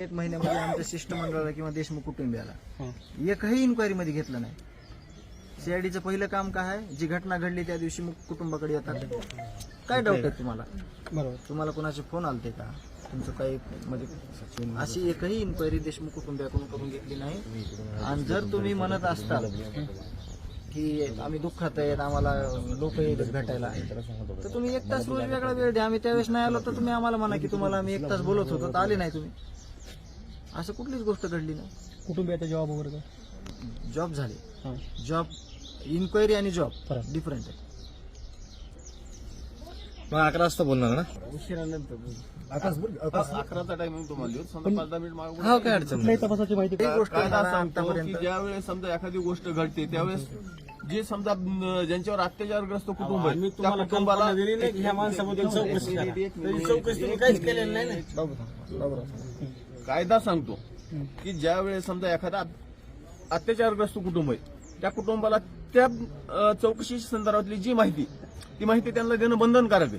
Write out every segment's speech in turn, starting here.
एक महिन्यामध्ये आमच्या शिष्टमंडळाला किंवा देशमुख कुटुंबियाला एकही इन्क्वायरी मध्ये घेतलं नाही. सीआयडीचं पहिलं काम काय आहे? जी घटना घडली त्या दिवशी मग कुटुंबाकडे येतात. काय डाऊट आहे तुम्हाला? बरोबर. तुम्हाला कोणाचे फोन आलते का? तुमचं काही म्हणजे अशी एकही इन्क्वायरी देशमुख कुटुंबियाकडून करून घेतली नाही. आणि जर तुम्ही म्हणत असताल की आम्ही दुःखात आहेत आम्हाला लोक येतात भेटायला तर तुम्ही एक तास रोज वेगळा वेळ द्या. आम्ही त्यावेळेस नाही आलो तर तुम्ही आम्हाला म्हणा की तुम्हाला आम्ही एक तास बोलत होतो तर आले नाही तुम्ही. असं कुठलीच गोष्ट घडली नाही. कुटुंबियाचा जॉब वगैरे काय? जॉब झाले. हां. जॉब इन्क्वायरी आणि जॉब फरक. डिफरंट आहे. मग अकरा वाजता बोलणार ना? अकराचा टायमिंग तुम्हाला देऊ. समजा पाच दहा मिनिट मागे हा काय अडचण कुठल्याही नाही तपासाची माहिती एक गोष्ट कायदा मला सांगतो की आतापर्यंत ज्या वेळेस समजा एखादी गोष्ट घडते त्यावेळेस जे समजा अं, ज्यांच्यावर अत्याचारग्रस्त कुटुंब आहे त्या कुटुंबाला कायदा सांगतो की ज्या वेळेस समजा एखादा अत्याचारग्रस्त कुटुंब आहे त्या कुटुंबाला त्या चौकशी संदर्भातली जी माहिती ती माहिती त्यांना देणं बंधनकारक आहे.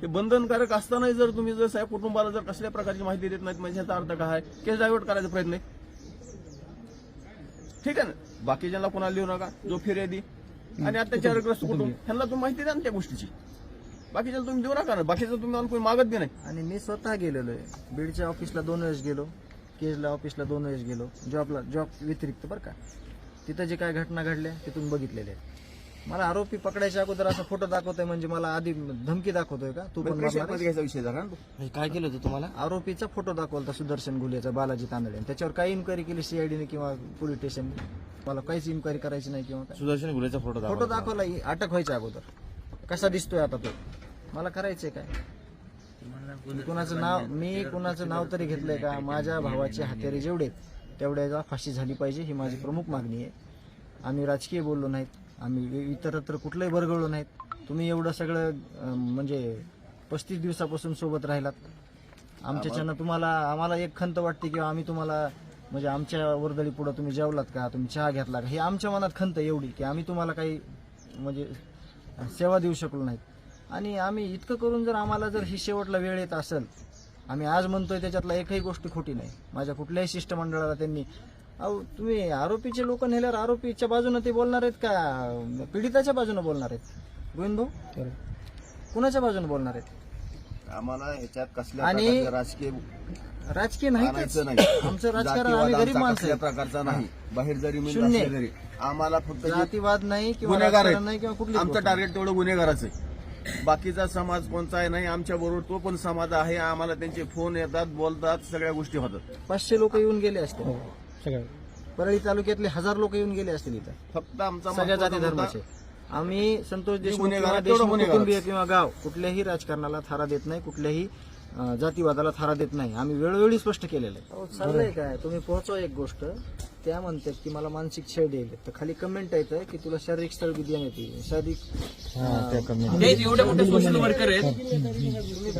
हे बंधनकारक असतानाही जर तुम्ही जर साहेब कुटुंबाला जर कसल्या प्रकारची माहिती देत नाहीत म्हणजे ह्याचा अर्थ काय केस डायव्हर्ट करायचा प्रयत्न आहे. ठीक आहे ना? बाकीच्यांना कोणाला लिहू नका जो फिर्यादी आणि अत्याचारग्रस्त कुटुंब ह्यांना तुम्ही माहिती द्या ना त्या गोष्टीची. बाकीच्याला तुम्ही देऊ नका ना. बाकीचं तुम्ही आणून कोणी मागत बी नाही. आणि मी स्वतः गेलेलो आहे. बीडच्या ऑफिसला दोन वेळेस गेलो. केजला ऑफिसला दोन वेळेस गेलो. जॉबला जॉब व्यतिरिक्त बरं का. तिथं जे काय घटना घडल्या तिथून बघितलेले आहेत. मला आरोपी पकडायच्या अगोदर असा फोटो दाखवतोय म्हणजे मला आधी धमकी दाखवतोय का? तू पण मारणार आहेस? मध्ये घ्यायचा विषय झाला ना तो. काय केलं होतं तुम्हाला? आरोपीचा फोटो दाखवला सुदर्शन गुलेचा बालाजी तांदळे. त्याच्यावर काही इन्क्वायरी केली सीआयडीने किंवा पोलीस स्टेशनने मला काहीच इन्क्वायरी करायची नाही किंवा काय? सुदर्शन गुलेचा फोटो फोटो दाखवा दाखवला अटक व्हायच्या अगोदर. कसा दिसतोय आता तो? मला करायचंय काय? कुणाचं नाव मी कुणाचं नाव तरी घेतलंय का? माझ्या भावाचे हत्यारे जेवढे आहेत, तेवढ्याचा फाशी झाली पाहिजे ही माझी प्रमुख मागणी आहे. आम्ही राजकीय बोललो नाहीत. आम्ही इतरत्र कुठलंही बरगळलो नाहीत. तुम्ही एवढं सगळं म्हणजे पस्तीस दिवसापासून सोबत राहिलात. आमच्याच्यानं तुम्हाला आम्हाला एक खंत वाटते की आम्ही तुम्हाला म्हणजे आमच्या वर्दळी पुढे तुम्ही जेवलात का? तुम्ही चहा घेतला का? हे आमच्या मनात खंत आहे एवढी की आम्ही तुम्हाला काही म्हणजे सेवा देऊ शकलो नाहीत. आणि आम्ही इतकं करून जर आम्हाला जर ही शेवटला वेळ येत असेल आम्ही आज म्हणतोय त्याच्यातला एकही गोष्ट खोटी नाही. माझ्या कुठल्याही शिष्टमंडळाला त्यांनी अहो तुम्ही आरोपीचे लोक नेल्यावर आरोपीच्या बाजूने ते बोलणार आहेत का? पीडिताच्या बाजूने बोलणार आहेत. गोविंद भाऊ? कुणाच्या बाजूने बोलणार आहेत? आम्हाला ह्याच्यात कसल्या आणि- राजकीय राजकीय नाही आमचं राजकारण आम्ही गरीब माणसं. प्रकारचा नाही. बाहेर जरी शून्य. आम्हाला फक्त जातीवाद नाही किंवा गुन्हेगार नाही किंवा कुठली आमचं टार्गेट तेवढं गुन्हेगाराचं आहे. बाकीचा समाज कोणचा आहे नाही आमच्या बरोबर तो पण समाज आहे. आम्हाला त्यांचे फोन येतात बोलतात सगळ्या गोष्टी होतात. पाचशे लोक येऊन गेले असतील हो सगळं. परळी तालुक्यातले हजार लोक येऊन गेले असतील इथं. फक्त आमचा सगळ्या जाती महत्त्वाचा धर्माचे. आम्ही संतोष देशमुख गुन्हेगार किंवा आहे, तेवढं देशमुख गुन्हेगार. कुटुंबीय किंवा गाव कुठल्याही राजकारणाला थारा देत नाही कुठल्याही अं, जातीवादाला थारा देत नाही. आम्ही वेळोवेळी स्पष्ट केलेलं आहे. चाललंय काय? तुम्ही पोहोचवा एक गोष्ट. त्या म्हणतात की मला मानसिक छळ येईल. तर खाली कमेंट येतं की तुला शारीरिक स्थळ देण्यात येईल. शारीरिक एवढे मोठे सोशल वर्कर आहेत.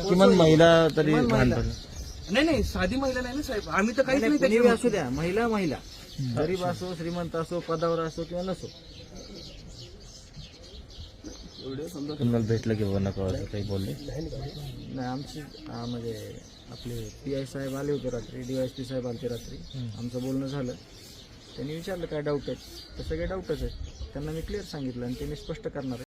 किमान महिला तरी. नाही नाही साधी महिला नाही ना साहेब. आम्ही तर काहीच नाही. असू द्या. महिला महिला. गरीब असो श्रीमंत असो पदावर असो किंवा नसो. तुम्हाला भेटलं की बाबा नको काही बोलले? नाही आमची म्हणजे आपले पी आय साहेब आले होते रात्री डीवायस पी साहेब आले होते रात्री आमचं बोलणं झालं. त्यांनी विचारलं काय डाऊट आहेत तर सगळे डाऊटच आहेत. त्यांना मी क्लिअर सांगितलं आणि ते मी स्पष्ट करणार आहे.